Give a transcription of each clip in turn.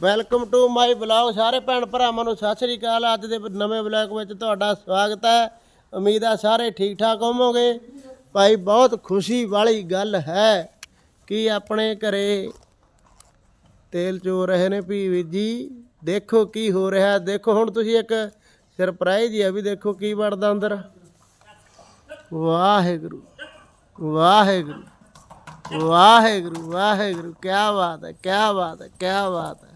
Welcome to my blog ਸਾਰੇ ਭੈਣ ਭਰਾਵਾਂ ਨੂੰ ਸਤਿ ਸ੍ਰੀ ਅਕਾਲ। ਅੱਜ ਦੇ ਨਵੇਂ ਬਲੌਗ ਵਿੱਚ ਤੁਹਾਡਾ ਸਵਾਗਤ ਹੈ। ਉਮੀਦ ਆ ਸਾਰੇ ਠੀਕ ਠਾਕ ਹੋਵੋਗੇ। ਭਾਈ, ਬਹੁਤ ਖੁਸ਼ੀ ਵਾਲੀ ਗੱਲ ਹੈ ਕਿ ਆਪਣੇ ਘਰੇ ਤੇਲ ਚੋ ਰਹੇ ਨੇ ਭੀਵੀ ਜੀ। ਦੇਖੋ ਕੀ ਹੋ ਰਿਹਾ। ਦੇਖੋ, ਹੁਣ ਤੁਸੀਂ ਇੱਕ ਸਰਪ੍ਰਾਈਜ਼ ਹੀ ਆ ਵੀ ਦੇਖੋ ਕੀ ਵੜਦਾ ਅੰਦਰ। ਵਾਹਿਗੁਰੂ ਵਾਹਿਗੁਰੂ ਵਾਹਿਗੁਰੂ ਵਾਹਿਗੁਰੂ। ਕੀ ਬਾਤ ਹੈ ਕੀ ਬਾਤ ਹੈ ਕੀ ਬਾਤ ਹੈ।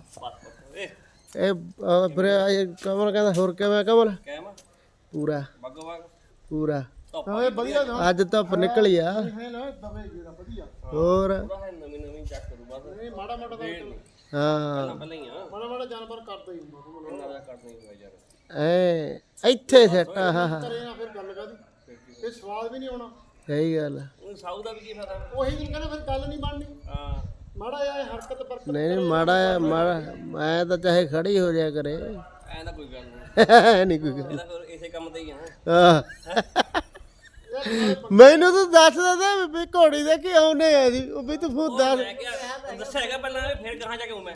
ਇਹ ਅਹ, ਫਿਰ ਇਹ ਕਮਲ ਕਹਿੰਦਾ ਹੋਰ ਕਿਵੇਂ ਕਮਲ ਕਹਿਮ ਪੂਰਾ ਬੱਗੋ ਬੱਗ ਪੂਰਾ ਓਏ ਵਧੀਆ ਅੱਜ ਧੁੱਪ ਨਿਕਲੀ ਆ ਹੈ ਨਾ ਦਵੇ ਜਿਹੜਾ ਵਧੀਆ ਹੋਰ ਪੂਰਾ ਹੈ ਨਵੀਂ ਨਵੀਂ ਚੱਕ ਕਰੂ ਬਸ ਇਹ ਮਾੜਾ ਮਾੜਾ ਤਾਂ ਹਾਂ ਪਹਿਲਾਂ ਹੀ ਆ ਮਾੜਾ ਮਾੜਾ ਜਾਨਵਰ ਕਰਦਾ ਹੀ ਹੁੰਦਾ ਇਹਨਾਂ ਦਾ ਕੱਟ ਨਹੀਂ ਹੋਇਆ ਯਾਰ ਐ ਇੱਥੇ ਸੈੱਟ ਆ ਹਾਂ ਹਾਂ ਕਰੇ ਨਾ ਫਿਰ ਗੱਲ ਕਾਦੀ ਇਹ ਸਵਾਦ ਵੀ ਨਹੀਂ ਆਉਣਾ ਸਹੀ ਗੱਲ ਆ। ਉਹ ਸਾਊ ਦਾ ਵੀ ਕੀ ਫਾਇਦਾ ਉਹੀ ਦਿਨ ਕਹਿੰਦਾ ਫਿਰ ਗੱਲ ਨਹੀਂ ਬਣਨੀ ਹਾਂ ਮਾੜਾ ਜਿਹਾ ਹਰਕਤ ਪਰ ਨਹੀਂ ਨਹੀਂ ਮਾੜਾ ਮਾੜਾ ਮੈਂ ਤਾਂ ਚਾਹੇ ਖੜੀ ਹੋ ਜਾਇਆ ਕਰੇ। ਐਂ ਤਾਂ ਕੋਈ ਗੱਲ ਨਹੀਂ। ਨਹੀਂ ਕੋਈ ਗੱਲ ਫਿਰ ਇਸੇ ਕੰਮ ਤੇ ਹੀ ਆ ਆਹ। ਮੈਨੂੰ ਤੂੰ ਦੱਸਦਾ ਤਾਂ ਵੀ ਘੋੜੀ ਦੇ ਕੀ ਆਉਨੇ ਆ ਜੀ। ਉਹ ਵੀ ਤੂੰ ਫੋਨ ਦੱਸ। ਮੈਂ ਕਿਹਾ ਦੱਸਿਆ ਹੈਗਾ ਪਹਿਲਾਂ ਵੀ ਫਿਰ ਗਾਹਾਂ ਜਾ ਕੇ ਆਊਂ ਮੈਂ।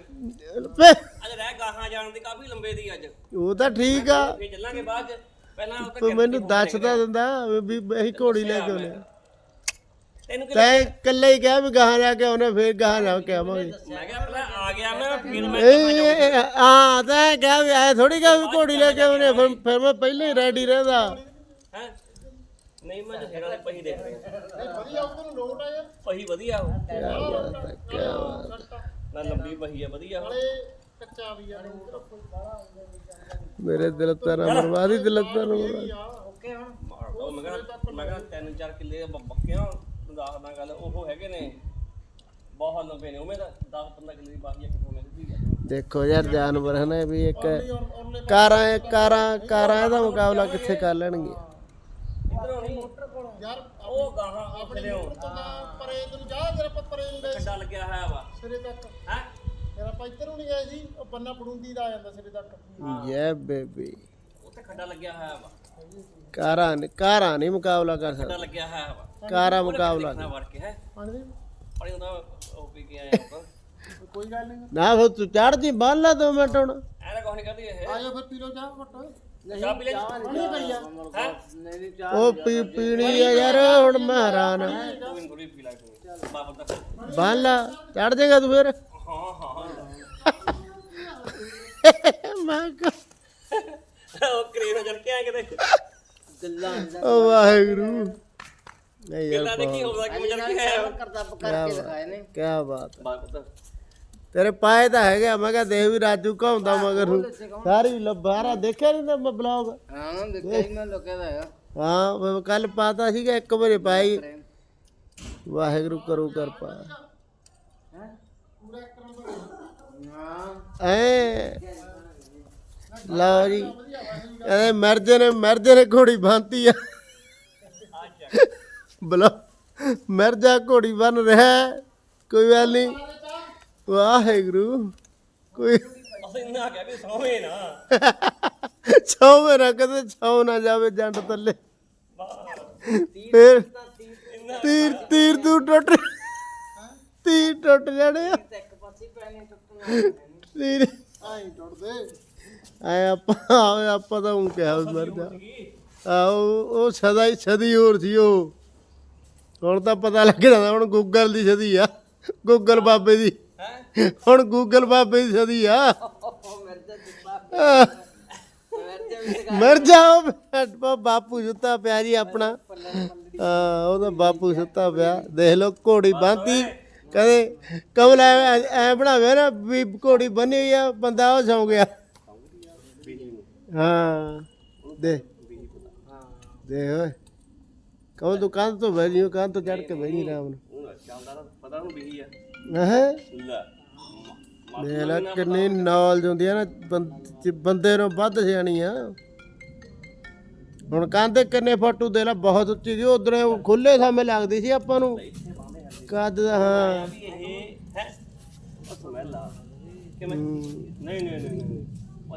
ਵੇ, ਅੱਜ ਰਹਿ ਗਾਹਾਂ ਜਾਣ ਦੀ ਕਾਫੀ ਲੰਬੇ ਦੀ ਅੱਜ। ਉਹ ਤਾਂ ਠੀਕ ਆ। ਫੇਰ ਚੱਲਾਂਗੇ ਬਾਅਦ ਚ। ਪਹਿਲਾਂ ਉਹ ਤੂੰ ਮੈਨੂੰ ਦੱਸਦਾ ਦਿੰਦਾ ਵੀ ਵੀ ਅਸੀਂ ਘੋੜੀ ਲੈ ਕੇ ਆਉਨੇ ਆ। ਤੈਨੂੰ ਤੈਂ ਇਕੱਲੇ ਹੀ ਕਿਹਾ ਵੀ ਗਾਹਾਂ ਜਾ ਕੇ ਆਉਨੇ ਫੇਰ ਗਾਹਾਂ ਜਾ ਕੇ ਆਵਾਂਗੇ। ਮੈਂ ਕਿਹਾ ਪਹਿਲਾਂ ਆ ਗਿਆ ਮੈਂ ਫਿਰ ਮੈਂ ਇਹ ਹਾਂ ਤਾਂ ਕਿਹਾ ਵੀ ਐ ਥੋੜੀ ਕਿਹਾ ਵੀ ਘੋੜੀ ਲੈ ਕੇ ਆਉਨੇ ਫਿਰ ਫਿਰ ਮੈਂ ਪਹਿਲਾਂ ਹੀ ਰੈਡੀ ਰਹਿੰਦਾ। ਹੈ? ਨਹੀਂ ਮੈਂ ਜਿਹੜਾ ਦੇ ਪਹੀ ਦੇਖ ਰਿਹਾ। ਵਧੀਆ ਉਹਨੂੰ ਲੋਟ ਆ ਯਾਰ ਪਹੀ ਵਧੀਆ ਉਹ। ਕਿਆ ਬਾਤ। ਨਾ ਲੰਬੀ ਪਹੀ ਆ ਵਧੀਆ ਕੱਚਾ ਵੀ ਆ ਮੇਰੇ ਦਿਲ ਤਾਂ ਨਾ ਬਰਬਾਦੀ ਦਿਲ ਤਾਂ ਬਰਬਾਦੀ। ਮਾਰ ਦੋ ਮੈਂ ਕਿਹਾ ਮੈਂ ਕਿਹਾ ਤਿੰਨ ਚਾਰ ਕਿੱਲੇ ਬ- ਬੱਕਿਆਂ ਦੱਸਦਾ ਗੱਲ ਉਹ ਹੈਗੇ ਨੇ ਬਹੁਤ ਲੰਬੇ ਨੇ ਉਹ ਮੇਰਾ 10 15 ਕਿੱਲੇ ਦੀ ਬਾਕੀ ਇੱਕ ਹੋਣੇ ਦੀ ਦੇਖੋ ਯਾਰ ਜਾਨਵਰ ਹਨ ਇਹ ਵੀ ਇੱਕ ਕਾਰਾਂ ਕਾਰਾਂ ਕਾਰਾਂ ਇਹਦਾ ਮੁਕਾਬਲਾ ਕਿੱਥੇ ਕਰ ਲੈਣਗੇ? ਇਧਰੋਂ ਨਹੀਂ। ਯਾਰ ਉਹ ਗਾਹਾਂ ਆਪਣੇ ਤਾਂ ਪਰੇ ਤੈਨੂੰ ਜਾ ਤੇਰਾ ਆਪਾਂ ਪਰੇ ਨੂੰ ਗਏ ਸੀ। ਖੱਡਾ ਲੱਗਿਆ ਹੋਇਆ ਵਾ। ਸਿਰੇ ਤੱਕ। ਹੈ? ਤੇਰਾ ਆਪਾਂ ਇੱਧਰ ਨਹੀਂ ਗਏ ਸੀ ਉਹ ਬੰਨਾ ਪੜੂੰਦੀ ਦਾ ਆ ਜਾਂਦਾ ਸਿਰੇ ਤੱਕ। ਯੇ ਬੇਬੀ। ਉੱਥੇ ਖੱਡਾ ਲੱਗਿਆ ਹੋਇਆ ਵਾ। ਕਾਰਾਂ ਕਾਰਾਂ ਨਹੀਂ ਮੁਕਾਬਲਾ ਕਰ ਸਕਦਾ। ਲੱਗਿਆ ਹੋਇਆ ਵਾ ਕਾਰਾਂ ਮੁਕਾਬਲਾ ਨਾ ਵੜ ਕੇ ਹੈ? ਪਾਣੀ ਦੇ ਪਾਣੀ ਹੁੰਦਾ ਉਹ ਪੀ ਕੇ ਆਇਆ ਆਪਾਂ। ਕੋਈ ਗੱਲ ਨਹੀਂ। ਨਾ ਫਿਰ ਤੂੰ ਚੜ ਜੀ ਬੰਨ ਲੈ ਦੋ ਮਿੰਟ ਹੁਣ। ਐਨਾ ਕੁਛ ਨਹੀਂ ਕਰਦੀ ਇਹ। ਆਜੋ ਫਿਰ ਪੀ ਚਾਹ ਘੱਟ। ਚਾਹ ਲੈ। ਪਾਣੀ ਪਈ ਆ। ਹੈ? ਉਹ ਪੀ ਪੀਣੀ ਆ ਯਾਰ ਹੁਣ ਮੈਂ ਹੈਰਾਨ ਆ। ਤੂੰ ਥੋੜੀ ਪੀ ਲੈ ਤੂੰ। ਬਾਬਾ ਦਾ ਬੰਨ ਲਾ। ਚੜ ਜਾਏਗਾ ਤੂੰ ਫਿਰ। ਹਾਂ ਹਾਂ। ਮੈਂ ਕਿਹਾ, ਉਹ ਕਰੀਨ ਜੜ ਕੇ ਆ ਕਿਤੇ? ਓ ਵਾਹਿਗੁਰੂ। ਨਹੀਂ ਯਾਰ ਗੱਲਾਂ ਦੇ ਕੀ ਹੋਦਾ ਕਿ ਜੜ ਕੇ ਆਇਆ ਕੀ ਬਾਤ। ਹੈ ਤੇਰੇ ਪਾਏ ਤਾਂ ਹੈਗੇ ਆ, ਮੈਂ ਕਿਹਾ ਦੇਖ ਵੀ ਰਾਜੂ ਘਾਉਂਦਾ ਮਗਰ ਨੂੰ ਸਾਰੀ ਲਬਾਰਾ ਦੇਖਿਆ ਨਹੀਂ ਤਾਂ ਮੈਂ ਬਲੌਗ ਹਾਂ ਦੇਖਿਆ ਹੀ ਮੈਂ ਲੋਕਾਂ ਦਾ ਹੈਗਾ। ਹਾਂ ਕੱਲ ਪਾਤਾ ਸੀਗਾ ਇੱਕ ਵਾਰੀ ਪਾਈ। ਵਾਹਿਗੁਰੂ ਕਰੂ ਕਿਰਪਾ। ਹਾਂ? ਐ। ਲਓ ਜੀ। ਇਹ ਮਰਜੇ ਨੇ ਮਰਜੇ ਨੇ ਘੋੜੀ ਬੰਨਤੀ ਆ। ਬਲੋ ਮਰਜਾ ਘੋੜੀ ਬੰਨ ਰਿਹਾ। ਕੋਈ ਗੱਲ ਨਹੀਂ ਵਾਹਿਗੁਰੂ। ਕੋਈ ਅਸੀਂ ਨਾ ਕਹਿ ਵੀ ਸੋਵੇਂ ਨਾ। ਛਾਉ ਮੇਰਾ ਕਦੇ ਛਾਉ ਨਾ ਜਾਵੇ ਜੰਡ ਥੱਲੇ। ਫਿਰ ਤੀਰ ਤੀਰ ਤੂੰ ਟੁੱਟ ਤੀਰ ਟੁੱਟ ਜਾਣੇ ਆ। ਤੀਰ। ਆਈ ਟੁੱਟਦੇ। ਆਏ ਆਪਾਂ ਆਏ ਆਪਾਂ ਤਾਂ ਉਹ ਕਿਹਾ ਉਸ ਮਰ ਜਾ ਆਓ ਉਹ ਸਦਾ ਹੀ ਸਦੀ ਹੋਰ ਸੀ ਉਹ। ਹੁਣ ਤਾਂ ਪਤਾ ਲੱਗ ਜਾਂਦਾ ਹੁਣ ਗੂਗਲ ਦੀ ਸਦੀ ਆ। ਗੂਗਲ ਬਾਬੇ ਦੀ। ਹੁਣ ਗੂਗਲ ਬਾਬੇ ਦੀ ਸਦੀ ਆ। ਮਰ ਜਾਓ ਬੈਠੋ ਬਾਪੂ ਸੁੱਤਾ ਪਿਆ ਜੀ ਆਪਣਾ। ਉਹਦਾ ਬਾਪੂ ਸੁੱਤਾ ਪਿਆ। ਦੇਖ ਲਓ ਘੋੜੀ ਬੰਨਤੀ। ਕਹਿੰਦੇ ਕਮਲ ਐ ਐ ਬਣਾਵੇ ਨਾ ਵੀ ਘੋੜੀ ਬੰਨੀ ਹੋਈ ਆ ਬੰਦਾ ਉਹ ਸੌਂ ਗਿਆ। ਹਾਂ ਦੇ। ਦੇ ਓਏ। ਕਮਲ ਤੂੰ ਬਹਿ ਜੀ ਕੰਧ ਤੋਂ ਚੜ ਕੇ ਉਹ ਚੱਲਦਾ ਤਾਂ ਪਤਾ ਨੂੰ ਬਿਹੀ ਆ। ਹੈ? ਲੈ। ਲੈ ਕਿੰਨੀ ਨੌਲੇਜ ਹੁੰਦੀ ਆ ਨਾ ਬੰਦ- ਨੂੰ ਵੱਧ ਸਿਆਣੀ ਆ। ਹੁਣ ਕਹਿੰਦੇ ਕਿੰਨੇ ਫੋਟੋ ਦੇ ਲੈ ਬਹੁਤ ਉੱਚੀ ਸੀ ਉਧਰ ਖੁੱਲੇ ਸਾਹਮਣੇ ਲੱਗਦੀ ਸੀ ਆਪਾਂ ਨੂੰ। ਕੱਦ ਦਾ ਹਾਂ। ਵੀ ਇਹ ਹੈ? ਉਹ ਸਮੈਲ ਆ। ਕਿਵੇਂ? ਹੂੰ, ਨਹੀਂ ਨਹੀਂ ਨਹੀਂ।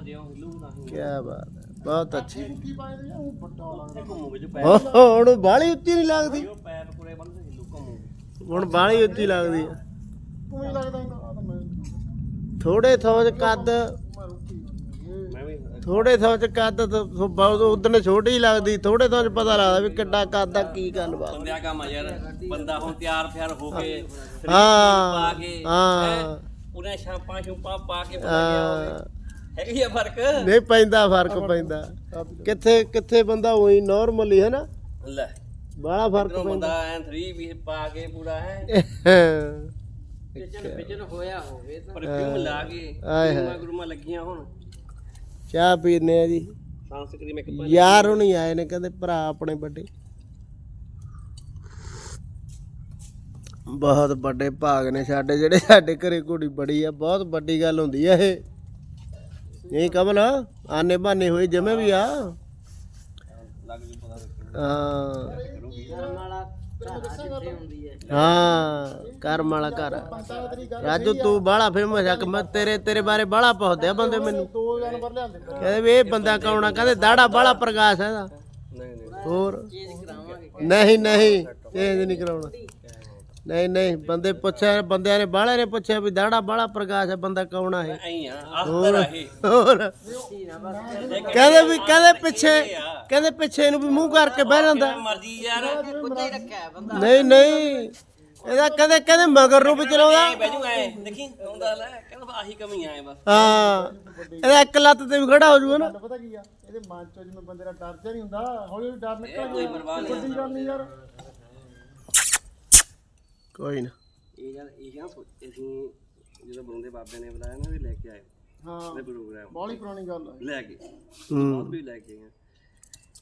ਕੀ ਬਾਤ ਹੈ ਬਹੁਤ ਅੱਛੀ। ਕੀ ਪਾਏ ਦੇ ਉਹ ਵੱਡਾ ਲੱਗਦਾ। ਘੁੰਮੂ ਵਿੱਚ ਪੈ ਓਹ, ਹੁਣ ਬਾਹਲੀ ਉੱਚੀ ਨਹੀਂ ਲੱਗਦੀ। ਹੁਣ ਬਾਹਲੀ ਉੱਚੀ ਲੱਗਦੀ ਆ ਤੂੰ ਹੀ ਲੱਗਦਾ ਹੁੰਦਾ ਆ ਤਾਂ ਮੈਂ ਥੋੜੇ ਥੋਂ ਚ ਕੱਦ। ਮੈਂ ਵੀ ਥੋੜੇ ਥੋਂ ਚ ਕੱਦ ਤਾਂ ਬਹੁਤ ਉਦਣ ਛੋਟੀ ਹੀ ਲੱਗਦੀ ਥੋੜੇ ਥੋਂ ਚ ਪਤਾ ਲੱਗਦਾ ਵੀ ਕਿੱਡਾ ਕੱਦ ਆ ਕੀ ਗੱਲ ਬਾਤ। ਬੰਦਿਆ ਕੰਮ ਆ ਯਾਰ ਬੰਦਾ ਹੁਣ ਤਿਆਰ ਫਿਆਰ ਹੋ ਕੇ ਸਰੀਰ ਹਾਂ, ਪਾ ਕੇ ਹਾਂ। ਪੂਰੇ ਛਾਪਾਂ ਛੁਪਾਂ ਪਾ ਕੇ ਗਿਆ ਹੋਵੇ। ਹੈਗੀ ਆ ਫ਼ਰਕ? ਨਹੀਂ ਪੈਂਦਾ ਫ਼ਰਕ ਪੈਂਦਾ। ਕਿੱਥੇ ਕਿੱਥੇ ਬੰਦਾ ਉਹੀ ਨਾਰਮਲ ਹੀ ਹੈ ਨਾ? ਲੈ ਬੜਾ ਫ਼ਰਕ ਪੈਂਦਾ। ਬੰਦਾ ਐ 3 ਵੀ ਪਾ ਕੇ ਪੂਰਾ ਹੈ। ਵਿਜਨ ਵਿਜਨ ਹੋਇਆ ਹੋਵੇ ਤਾਂ। ਪਰਫਿਊਮ ਲਾ ਕੇ। ਗੁਰਮਾ ਗੁਰਮਾ ਲੱਗੀਆਂ ਹੁਣ। ਚਾਹ ਪੀਨੇ ਆ ਜੀ। ਸੰਸਕ੍ਰਿਤ ਮੇਕ ਯਾਰ ਹੁਣੀ ਆਏ ਨੇ ਕਹਿੰਦੇ ਭਰਾ ਆਪਣੇ ਵੱਡੇ। ਬਹੁਤ ਵੱਡੇ ਭਾਗ ਨੇ ਸਾਡੇ ਜਿਹੜੇ ਸਾਡੇ ਘਰੇ ਕੁੜੀ ਬੜੀ ਆ ਬਹੁਤ ਵੱਡੀ ਗੱਲ ਹੁੰਦੀ ਆ ਇਹ। ਨਹੀਂ ਕਮਲ, ਆਨੇ ਬਾਨੇ ਹੋਏ ਜਮੇ ਵੀ ਆ। ਹਾਂ। ਕਰਮ ਵਾਲਾ ਘਰ। ਰਾਜੂ, ਤੂੰ ਬਾਹਲਾ ਫੇਮਸ ਆ, ਮੈਂ ਤੇਰੇ ਤੇਰੇ ਬਾਰੇ ਬਾਹਲਾ ਪੁੱਛਦੇ ਆ ਬੰਦੇ ਮੈਨੂੰ। ਦੋ ਜਾਨਵਰ ਲਿਆਂਦੇ ਕਹਿੰਦੇ ਵੀ ਇਹ ਬੰਦਾ ਕੌਣ ਆ? ਕਹਿੰਦੇ ਦਾੜਾ ਬਾਹਲਾ ਪ੍ਰਕਾਸ਼ ਹੈ ਇਹਦਾ। ਹੋਰ? ਨਹੀਂ ਨਹੀਂ, ਚੇਂਜ ਨਹੀਂ ਕਰਾਉਣਾ। ਨਹੀਂ ਨਹੀਂ ਬੰਦੇ ਪੁੱਛਿਆ ਬੰਦਿਆਂ ਨੇ ਬਾਹਲੇ ਨੇ ਪੁੱਛਿਆ ਵੀ ਦਾੜਾ ਬਾਹਲਾ ਪ੍ਰਕਾਸ਼ ਹੈ ਬੰਦਾ ਕੌਣ ਆ ਇਹ? ਐਂ ਆ ਆਸਤਰ ਆ ਇਹ। ਹੋਰ। ਸੀ ਨਾ ਬਸ ਕਹਿੰਦੇ ਵੀ ਕਹਿੰਦੇ ਪਿੱਛੇ ਕਹਿੰਦੇ ਪਿੱਛੇ ਇਹਨੂੰ ਵੀ ਮੂੰਹ ਕਰਕੇ ਬਹਿ ਜਾਂਦਾ। ਮਰਜ਼ੀ ਯਾਰ। ਕੁੱਤੇ ਹੀ ਰੱਖਿਆ ਹੈ ਬੰਦਾ ਨਹੀਂ ਨਹੀਂ। ਇਹਦਾ ਕਹਿੰਦੇ ਕਹਿੰਦੇ ਮਗਰ ਨੂੰ ਵੀ ਚਲਾਉਂਦਾ। ਐ ਬਹਿ ਜੂ ਐ। ਦੇਖੀ ਹੁੰਦਾ ਲੈ ਕਹਿੰਦਾ ਆਹੀ ਕਮੀ ਆਏ ਬਸ। ਹਾਂ। ਇਹਦਾ ਇੱਕ ਲੱਤ ਤੇ ਵੀ ਖੜਾ ਹੋ ਜੂਗਾ ਨਾ। ਪਤਾ ਕੀ ਆ? ਇਹਦੇ ਮਨ ਚੋਂ ਜਿਵੇਂ ਬੰਦੇ ਦਾ ਡਰ ਜਿਹਾ ਨਹੀਂ ਹੁੰਦਾ। ਹੌਲੀ ਹੌਲੀ ਡਰ ਨਿਕਲ ਕੋਈ ਪਰਵਾਹ ਨਹੀਂ ਯਾਰ। ਕੋਈ ਨਾ। ਇਹ ਯਾਰ ਇਹ ਆ ਸੋਚ- ਅਸੀਂ ਜਦੋਂ ਬਰੁੰਦੇ ਬਾਬੇ ਨੇ ਬੁਲਾਇਆ ਨਾ ਵੀ ਲੈ ਕੇ ਆਏ ਹਾਂ ਉਹਦੇ ਪ੍ਰੋਗਰਾਮ ਬਾਹਲੀ ਪੁਰਾਣੀ ਗੱਲ ਆ। ਲੈ ਕੇ। ਹੂੰ। ਬਹੁਤ ਵੀ ਲੈ ਕੇ ਗਏ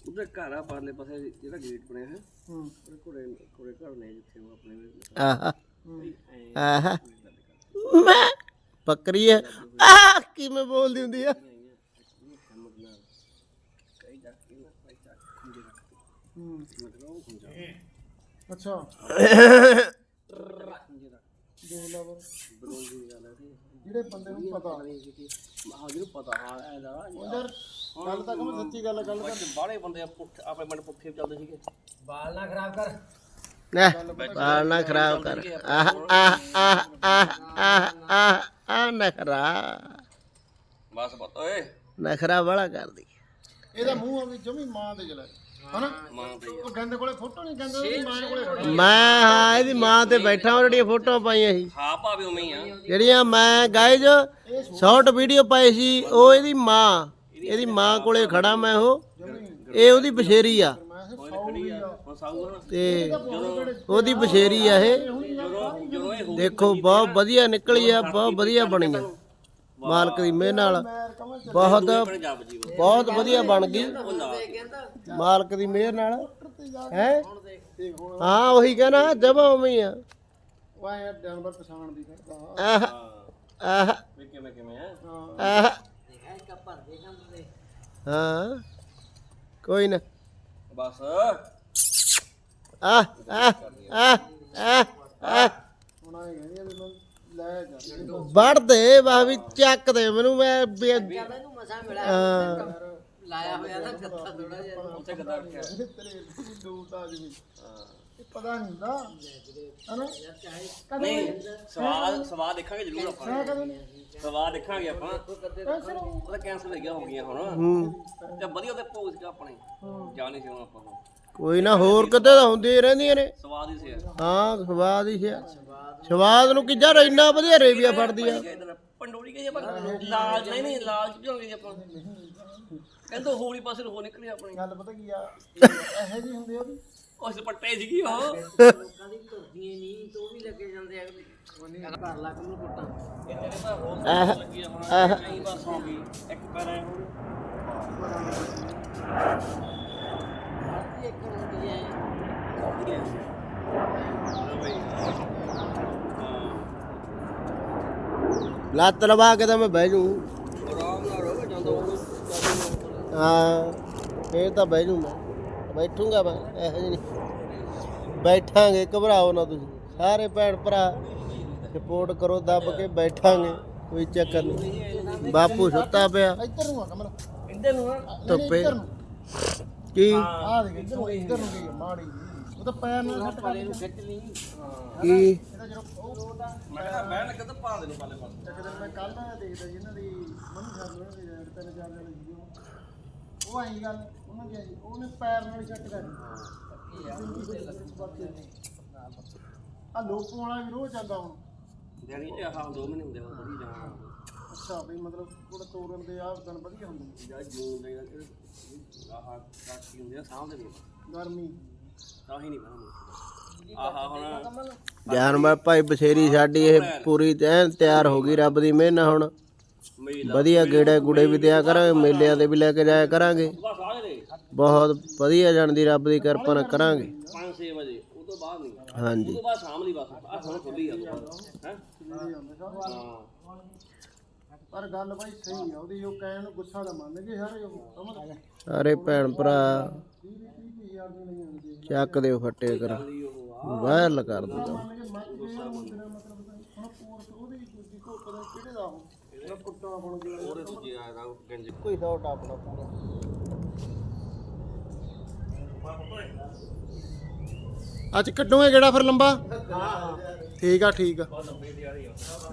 ਉਧਰ ਘਰ ਆ ਪਰਲੇ ਪਾਸੇ ਜਿਹੜਾ ਗੇਟ ਬਣਿਆ ਹੈ ਹੂੰ। ਉਹਦੇ ਕੋਲੇ ਕੋਲੇ ਘਰ ਨੇ ਜਿੱਥੇ ਉਹ ਆਪਣੇ ਆਹਾ। ਆਹਾ। ਮੈਂ ਬੱਕਰੀ ਹੈ ਆਹ ਕਿਵੇਂ ਬੋਲਦੀ ਹੁੰਦੀ ਆ? ਹੂੰ। ਅੱਛਾ। ਦੇਖ ਲਾ ਫਿਰ। ਜਿਹੜੇ ਬੰਦੇ ਨੂੰ ਪਤਾ ਆਹ ਜਿਹਨੂੰ ਪਤਾ ਹਾਂ। ਐ ਦਾ ਉਹ ਯਾਰ ਗੱਲ ਤਾਂ ਕਮ ਸੱਚੀ ਗੱਲ ਆ, ਗੱਲ ਤਾਂ ਬਾਹਲੇ ਬੰਦੇ ਪੁੱਠ ਆਪਣੇ ਪਿੰਡ ਪੁੱਠੇ ਚੱਲਦੇ ਸੀਗੇ। ਬਾਲ ਨਾ ਖਰਾਬ ਕਰ। ਨਾ ਬਾਲ ਨਾ ਖਰਾਬ ਕਰ। ਆਹ ਆਹ ਆਹ ਆਹ ਆਹ ਆਹ ਆਹ ਨਖਰਾ। ਬਸ ਪਤਾ ਓਏ। ਨਖਰਾ ਵਾਲਾ ਕਰਦੀ। ਇਹਦਾ ਮੂੰਹ ਆ ਵੀ ਜਮੀ ਮਾਂ ਦੇ ਜਲਾ। ਹਨਾ? ਮਾਂ ਤੇ ਉਹ ਗੰਦੇ ਕੋਲੇ ਫੋਟੋ ਨਹੀਂ ਗੰਦੇ ਉਹਦੀ ਮਾਂ ਕੋਲੇ ਖੜਾ ਮੈਂ ਹਾਂ ਇਹਦੀ ਮਾਂ ਤੇ ਬੈਠਾ ਹਾਂ ਜਿਹੜੀਆਂ ਫੋਟੋਆਂ ਪਾਈਆਂ ਸੀ। ਹਾਂ ਭਾਵੇਂ ਉਵੇਂ ਹੀ ਆ। ਜਿਹੜੀਆਂ ਮੈਂ ਗਾਇਜ ਸ਼ਾਰਟ ਵੀਡੀਓ ਪਾਈ ਸੀ ਉਹ ਇਹਦੀ ਮਾਂ ਇਹਦੀ ਮਾਂ ਕੋਲੇ ਖੜਾ ਮੈਂ ਉਹ। ਇਹ ਉਹਦੀ ਬਸ਼ੇਰੀ ਆ। ਤੇ ਉਹਦੀ ਬਸ਼ੇਰੀ ਆ ਇਹ। ਦੇਖੋ ਬਹੁਤ ਵਧੀਆ ਨਿਕਲੀ ਆ ਬਹੁਤ ਵਧੀਆ ਬਣੀ ਆ। ਮਾਲਕ ਦੀ ਮਿਹਰ ਨਾਲ ਬਹੁਤ। ਬਹੁਤ ਵਧੀਆ ਬਣ ਗਈ। ਮਾਲਕ ਦੀ ਮਿਹਰ ਨਾਲ। ਹੈ? ਹਾਂ ਉਹੀ ਕਹਿਣਾ ਜਮਾ ਉਵੇਂ ਹੀ ਆ। ਜਾਨਵਰ ਪਛਾਣ ਦੀ ਆਹ ਆਹ। ਕਿਵੇਂ ਕਿਵੇਂ ਆਹ ਹਾਂ। ਕੋਈ ਨਾ। ਬਸ। ਆਹ ਆਹ ਆਹ ਆਹ ਹੁਣ ਆਏ ਕਹਿੰਦੀ ਆ ਵੜ ਦੇ ਵਾ ਵੀ ਚੱਕ ਦੇ ਮੈਨੂੰ ਮੈਂ ਵੀ- ਕਹਿੰਦਾ ਇਹਨੂੰ ਮਸਾ ਮਿਲਿਆ ਹਾਂ, ਲਾਇਆ ਹੋਇਆ ਤਾਂ ਗੱਤਾ ਥੋੜਾ ਜਿਹਾ। ਉੱਥੇ ਗੱਦਾ ਰੱਖਿਆ। ਪਤਾ ਨਹੀਂ ਹੁੰਦਾ। ਹਨਾ? ਨਹੀਂ ਸਵਾਦ ਸਵਾਦ ਦੇਖਾਂਗੇ ਜ਼ਰੂਰ ਆਪਾਂ। ਸਵਾਦ ਦੇਖਾਂਗੇ ਆਪਾਂ। ਕੈਂਸਰ ਹੋ ਉਹਦਾ ਕੈਂਸਲ ਹੋ ਗਿਆ ਹੋ ਗਈਆਂ ਹੁਣ। ਹੂੰ। ਤੇ ਵਧੀਆ ਉਹਦੇ ਭੋਗ ਸੀਗਾ ਆਪਣੇ। ਜਾਣੀ ਸੀ ਹੁਣ ਆਪਾਂ ਨੂੰ। ਕੋਈ ਨਾ ਹੋਰ ਕਿਤੇ ਤਾਂ ਹੁੰਦੀਆਂ ਹੀ ਰਹਿੰਦੀਆਂ ਨੇ। ਸਵਾਦ ਹੀ ਸੀ। ਹਾਂ ਸਵਾਦ ਹੀ ਹੈ ਸਵਾਦ ਨੂੰ ਕਿੱਜਾ ਇੰਨਾ ਵਧੀਆ ਰੇਵੀਆ ਫੜਦੀ ਆ। ਪੰਡੋਰੀ ਗਈ ਆਪਾਂ ਲਾਲ ਨਹੀਂ ਨਹੀਂ ਲਾਲ ਚ ਭਿਉਂ ਗਏ ਆਪਾਂ ਕਹਿੰਦੇ ਹੋਲੀ ਪਾਸੇ ਨੂੰ ਹੋ ਨਿਕਲੀ ਆਪਣੀ। ਗੱਲ ਪਤਾ ਕੀ ਆ ਇਹੋ ਜਿਹੀ ਹੁੰਦੀ ਆ ਉਹਦੀ ਉਸ ਪੱਟੇ ਸੀਗੀ ਉਹ ਲੋਕਾਂ ਦੀ ਤੁਰਦੀਆਂ ਨਹੀਂ ਤੋ ਵੀ ਲੱਗੇ ਜਾਂਦੇ ਅਗਲੇ ਘਰ ਲੱਗ ਨੂੰ ਕੁੱਟਾਂ। ਇਹ ਤੇਰੇ ਤਾਂ ਹੋਰ ਆਹ ਲੱਗੀ ਆ ਹੁਣ ਆਹ। ਕਈ ਬਸ ਹੋ ਗਈ ਇੱਕ ਪੈਰ ਐ ਹੁਣ। ਇੱਕ ਹੁੰਦੀ ਹੈ ਵਧੀਆ ਹਾਂ ਬਈ ਲੱਤ ਲਵਾ ਕੇ ਤਾਂ ਮੈਂ ਬਹਿ ਜੂ ਹਾਂ ਫੇਰ ਤਾਂ ਬਹਿ ਜੂ ਮੈਂ। ਬੈਠੂਗਾ ਮੈਂ ਇਹੋ ਜਿਹੀ ਨਹੀਂ। ਬੈਠਾਂਗੇ ਘਬਰਾਓ ਨਾ ਤੁਸੀਂ। ਸਾਰੇ ਭੈਣ ਭਰਾ ਸਪੋਰਟ ਕਰੋ ਦੱਬ ਕੇ ਬੈਠਾਂਗੇ ਕੋਈ ਚੱਕਰ ਨਹੀਂ। ਬਾਪੂ ਸੁੱਤਾ ਪਿਆ। ਇੱਧਰ ਨੂੰ ਆ ਕਮਲ ਇੱਧਰ ਨੂੰ ਆ। ਧੁੱਪੇ। ਇੱਧਰ ਨੂੰ। ਕੀ? ਆ ਦੇਖ ਇੱਧਰ ਨੂੰ ਇੱਧਰ ਨੂੰ ਮਾੜੀ ਤਾਂ ਪੈਰ ਨਾਲ ਸੱਟ ਕਰ ਨੂੰ ਲਈ। ਕੀ? ਇਹਦਾ ਮੈਂ ਜਦੋਂ ਉਹ ਮੈਂ ਕਿਹਾ ਬਹਿਣ ਲੱਗਾ ਤਾਂ ਪਾ ਦੇ ਨੂੰ ਪਾਲੇ ਪਾਸੇ। ਇੱਕ ਦਿਨ ਮੈਂ ਕੱਲ ਦੇਖਦਾ ਜੀ ਇਹਨਾਂ ਦੀ ਮੰਨ ਛੱਡ ਉਹਨਾਂ ਦੀ ਰੈਡ ਤਿੰਨ ਚਾਰ ਜਣੇ ਸੀ ਉਹ। ਉਹ ਆਈ ਗੱਲ ਉਹਨਾਂ ਦੀ ਆਈ ਉਹਨੇ ਪੈਰ ਨਾਲ ਛੱਟ ਕਰੀ ਆ ਲੋਕੋਂ ਵਾਲਾ ਵੀ ਰੋਜ਼ ਜਾਂਦਾ ਹੁਣ। ਜਿਹੜੀ ਇਹ ਆਹ ਦੋ ਮਹੀਨੇ ਹੁੰਦੇ ਹੁਣ ਬੜੀ ਜਾਣਾ ਅੱਛਾ ਵੀ ਮਤਲਬ ਕੋਲ ਤੋੜਨ ਦੇ ਆ ਦਿਨ ਵਧੀਆ ਹੁੰਦੇ ਨੇ। ਜਾਂ ਜੂਨ ਦੇ ਆਹ ਕਾਸੀ ਹੁੰਦੇ ਆ ਸਾਹਮਣੇ ਨਹੀਂ ਗਰਮੀ। ਤਾਂ ਹੀ ਨਹੀਂ ਬਣਾ ਆਹਾ ਹੁਣ ਜਾਨਵਰ ਭਾਈ ਬਸੇਰੀ ਸਾਡੀ ਇਹ ਪੂਰੀ ਐਨ ਤਿਆਰ ਹੋ ਗਈ ਰੱਬ ਦੀ ਮਿਹਰ ਨਾਲ ਹੁਣ। ਵਧੀਆ ਗੇੜੇ ਗੁੜੇ ਵੀ ਦਿਆ ਕਰਾਂਗੇ ਮੇਲਿਆਂ ਤੇ ਵੀ ਲੈ ਕੇ ਜਾਇਆ ਕਰਾਂਗੇ। ਦੇ ਬਹੁਤ ਵਧੀਆ ਜਾਣ ਦੀ ਰੱਬ ਦੀ ਕਿਰਪਾ ਨਾਲ ਕਰਾਂਗੇ। 5-6 ਵਜੇ ਉਹ ਤੋਂ ਬਾਅਦ ਨਹੀਂ ਉਹ ਹਾਂਜੀ। ਤੋਂ ਬਾਅਦ ਸ਼ਾਮ ਲਈ ਬਸ ਆ ਹੁਣ ਖੁੱਲੀ ਆ ਹੈ ਪਰ ਗੱਲ ਬਾਈ ਸਹੀ ਆ ਉਹਦੀ ਉਹ ਕਹਿਣ ਨੂੰ ਗੁੱਸਾ ਦਾ ਮੰਨ ਗਏ ਸਾਰੇ ਉਹ। ਸਮਝ ਸਾਰੇ ਭੈਣ ਭਰਾ। 30 30 ਹਜ਼ਾਰ ਚੱਕ ਦਿਓ ਫੱਟੇ ਕਰ। ਵਾਇਰਲ ਕਰ ਦਿੰਦਾ ਮੰਨ ਦਾ ਉਹ ਪੂਰਾ ਅੱਜ ਕੱਢੋਗੇ ਕਿਹੜਾ ਫਿਰ ਲੰਬਾ? ਠੀਕ ਆ ਠੀਕ ਆ।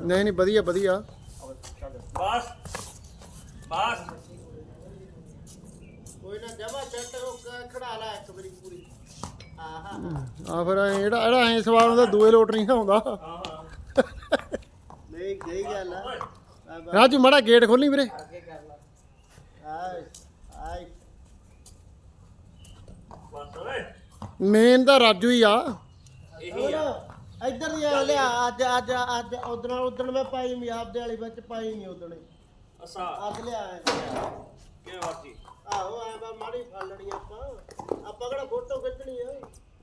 ਨਹੀਂ ਨਹੀਂ, ਵਧੀਆ ਵਧੀਆ। ਬਸ ਬਸ ਕੋਈ ਨਾ ਜਮਾ ਸੈੱਟ ਹੋ ਕੇ ਖੜਾ ਲੈ ਇੱਕ ਵਾਰੀ ਪੂਰੀ। ਆਹਾ। ਆ ਫਿਰ ਐਂ ਜਿਹੜਾ ਜਿਹੜਾ ਐ ਸਵਾਲ ਹੁੰਦਾ ਦੂਏ ਲੋਟ ਨਹੀਂ ਆਉਂਦਾ। ਨਹੀਂ ਗਈ ਗੱਲ ਆ। ਰਾਜੂ ਮਾੜਾ ਗੇਟ ਖੋਲੀ ਵੀਰੇ। ਆਏ ਆਏ। ਮੇਨ ਤਾਂ ਰਾਜੂ ਹੀ ਆ। ਇਹੀ ਆ। ਇੱਧਰ ਦੀ ਆ ਲਿਆ ਅੱਜ ਅੱਜ ਅੱਜ ਉਦਣ ਉਦਣ ਮੈਂ ਪਾਈ ਨਹੀਂ ਆਪਦੇ ਵਾਲੀ ਵਿੱਚ ਪਾਈ ਨਹੀਂ ਉਦਣ। ਅਸਾ ਅੱਜ ਲਿਆ ਕਿਵੇਂ ਵਾਸੀ ਆਹੋ ਐ ਬਾ ਮਾੜੀ ਫੜ ਲੈਣੀ ਆਪਾਂ। ਆਪਾਂ ਕਿਹੜਾ ਫੋਟੋ ਖਿੱਚਣੀ ਆ?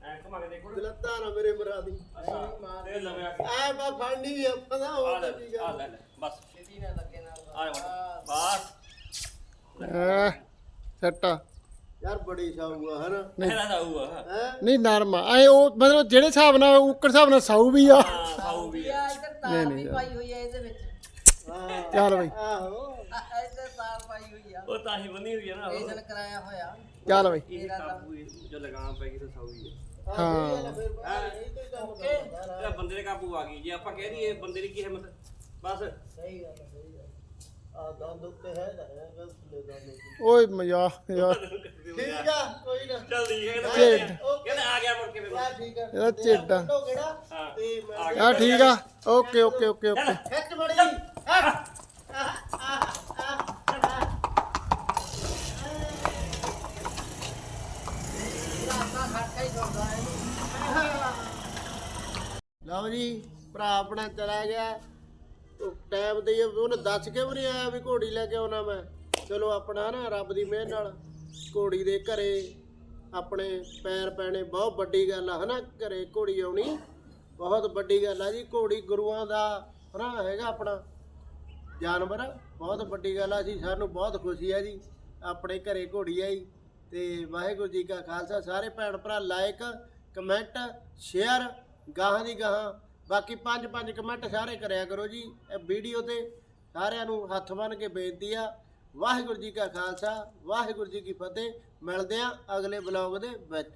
ਐ ਕਮਾ ਕੇ ਦੇਖੋ ਗਲਤਾਂ ਨਾ ਮੇਰੇ ਮਰਾ ਦੀ। ਅਸਾ ਤੇ ਲਵੇ ਆ ਕੇ। ਐ ਬਾ ਫੜਨੀ ਵੀ ਆਪਾਂ ਦਾ ਆ ਹੋਰ ਤਾਂ ਕੀ ਆ ਗੱਲ ਲੈ ਲੈ, ਬਸ। ਸਿੱਧੀ ਨਾ ਲੱਗੇ ਨਾਲ ਆ ਬਸ। ਐ ਸੈੱਟ ਆ। ਯਾਰ ਬੜੀ ਸਾਊ ਆ ਹਨਾ? ਇਹਦਾ ਹੈ। ਨਹੀਂ ਨਰਮ ਆ। ਐ ਉਹ ਮਤਲਬ ਜਿਹੜੇ ਹਿਸਾਬ ਨਾਲ ਉੱਕਰ ਹਿਸਾਬ ਨਾਲ ਸਾਊ ਵੀ ਆ। ਹਾਂ ਸਾਊ ਵੀ ਆ। ਆ ਇੱਧਰ ਤਾਰ ਵੀ ਪਾਈ ਹੋਈ ਹੈ ਇਹਦੇ ਵਿੱਚ। ਚੱਲ ਬਈ? ਆਹੋ। ਇੱਧਰ ਤਾਰ ਪਾਈ ਹੋਈ ਆ। ਉਹ ਤਾਂ ਹੀ ਬੰਨੀ ਹੋਈ ਆ ਨਾ ਉਹ। ਰੇਸ਼ਨ ਕਰਾਇਆ ਹੋਇਆ। ਚੱਲ ਬਈ? ਇਹ ਕਾਬੂ ਹੀ ਜੋ ਲਗਾਮ ਪੈ ਗਈ ਤਾਂ ਸਾਊ ਹੀ ਆ। ਹਾਂ। ਫਿਰ ਬਾਹਰ ਇਹ ਤੋਂ ਹੀ ਕੰਮ ਕਰਦਾ ਇਹ ਬੰਦੇ ਦੇ ਕਾਬੂ ਆ ਗਈ। ਜੇ ਆਪਾਂ ਕਹਿ ਦਈਏ ਬੰਦੇ ਦੀ ਕੀ ਹਿੰਮਤ ਬਸ। ਸਹੀ ਗੱਲ ਆ, ਸਹੀ ਗੱਲ ਆ। ਦੰਦ ਉੱਤੇ ਹੈ ਨਾ ਹੈ ਬਸ ਲੈ ਦੰਦ ਓਏ ਮਜ਼ਾਕ ਯਾਰ। ਠੀਕ ਆ ਕੋਈ ਨਾ। ਚੱਲ ਠੀਕ ਹੈ ਝਿੱਡ। ਕਹਿੰਦਾ ਕਹਿੰਦਾ ਆ ਗਿਆ ਮੁੜ ਕੇ ਫਿਰ ਯਾਰ ਠੀਕ ਆ। ਇਹਦਾ ਝਿੱਡ ਆ। ਫੋਟੋ ਕਿਹੜਾ? ਹਾਂ। ਤੇ ਮੈਂ ਆ ਗਿਆ। ਆ ਠੀਕ ਆ। Okay okay okay okay. ਖਿੱਚ ਲਓ ਜੀ, ਭਰਾ ਆਪਣਾ ਚਲਾ ਗਿਆ। ਟਾਈਮ ਤੇ ਹੀ ਉਹਨੇ ਦੱਸ ਕੇ ਵੀ ਨਹੀਂ ਆਇਆ ਵੀ ਘੋੜੀ ਲੈ ਕੇ ਆਉਣਾ ਮੈਂ। ਚਲੋ ਆਪਣਾ ਨਾ, ਰੱਬ ਦੀ ਮਿਹਰ ਨਾਲ ਘੋੜੀ ਦੇ ਘਰੇ ਆਪਣੇ ਪੈਰ ਪੈਣੇ, ਬਹੁਤ ਵੱਡੀ ਗੱਲ ਆ, ਹਨਾ? ਘਰੇ ਘੋੜੀ ਆਉਣੀ, ਬਹੁਤ ਵੱਡੀ ਗੱਲ ਆ ਜੀ। ਘੋੜੀ ਗੁਰੂਆਂ ਦਾ ਹਨਾ, ਹੈਗਾ ਆਪਣਾ। ਜਾਨਵਰ, ਬਹੁਤ ਵੱਡੀ ਗੱਲ ਆ ਜੀ, ਸਾਨੂੰ ਬਹੁਤ ਖੁਸ਼ੀ ਹੈ ਜੀ, ਆਪਣੇ ਘਰੇ ਘੋੜੀ ਆਈ ਤੇ ਵਾਹਿਗੁਰੂ ਜੀ ਕਾ ਖਾਲਸਾ, ਸਾਰੇ ਭੈਣ ਭਰਾ ਲਾਈਕ ਕਮੈਂਟ, ਸ਼ੇਅਰ, ਗਾਹਾਂ ਦੀ ਗਾਹਾਂ, ਬਾਕੀ ਪੰਜ ਪੰਜ ਕਮੈਂਟ ਸਾਰੇ ਕਰਿਆ ਕਰੋ ਜੀ, ਇਹ ਵੀਡੀਓ ਤੇ ਸਾਰਿਆਂ ਨੂੰ ਹੱਥ ਬੰਨ ਕੇ ਬੇਨਤੀ ਆ, ਵਾਹਿਗੁਰੂ ਜੀ ਕਾ ਖਾਲਸਾ, ਵਾਹਿਗੁਰੂ ਜੀ ਕੀ ਫਤਿਹ, ਮਿਲਦੇ ਆ ਅਗਲੇ ਬਲੌਗ ਦੇ ਵਿੱਚ।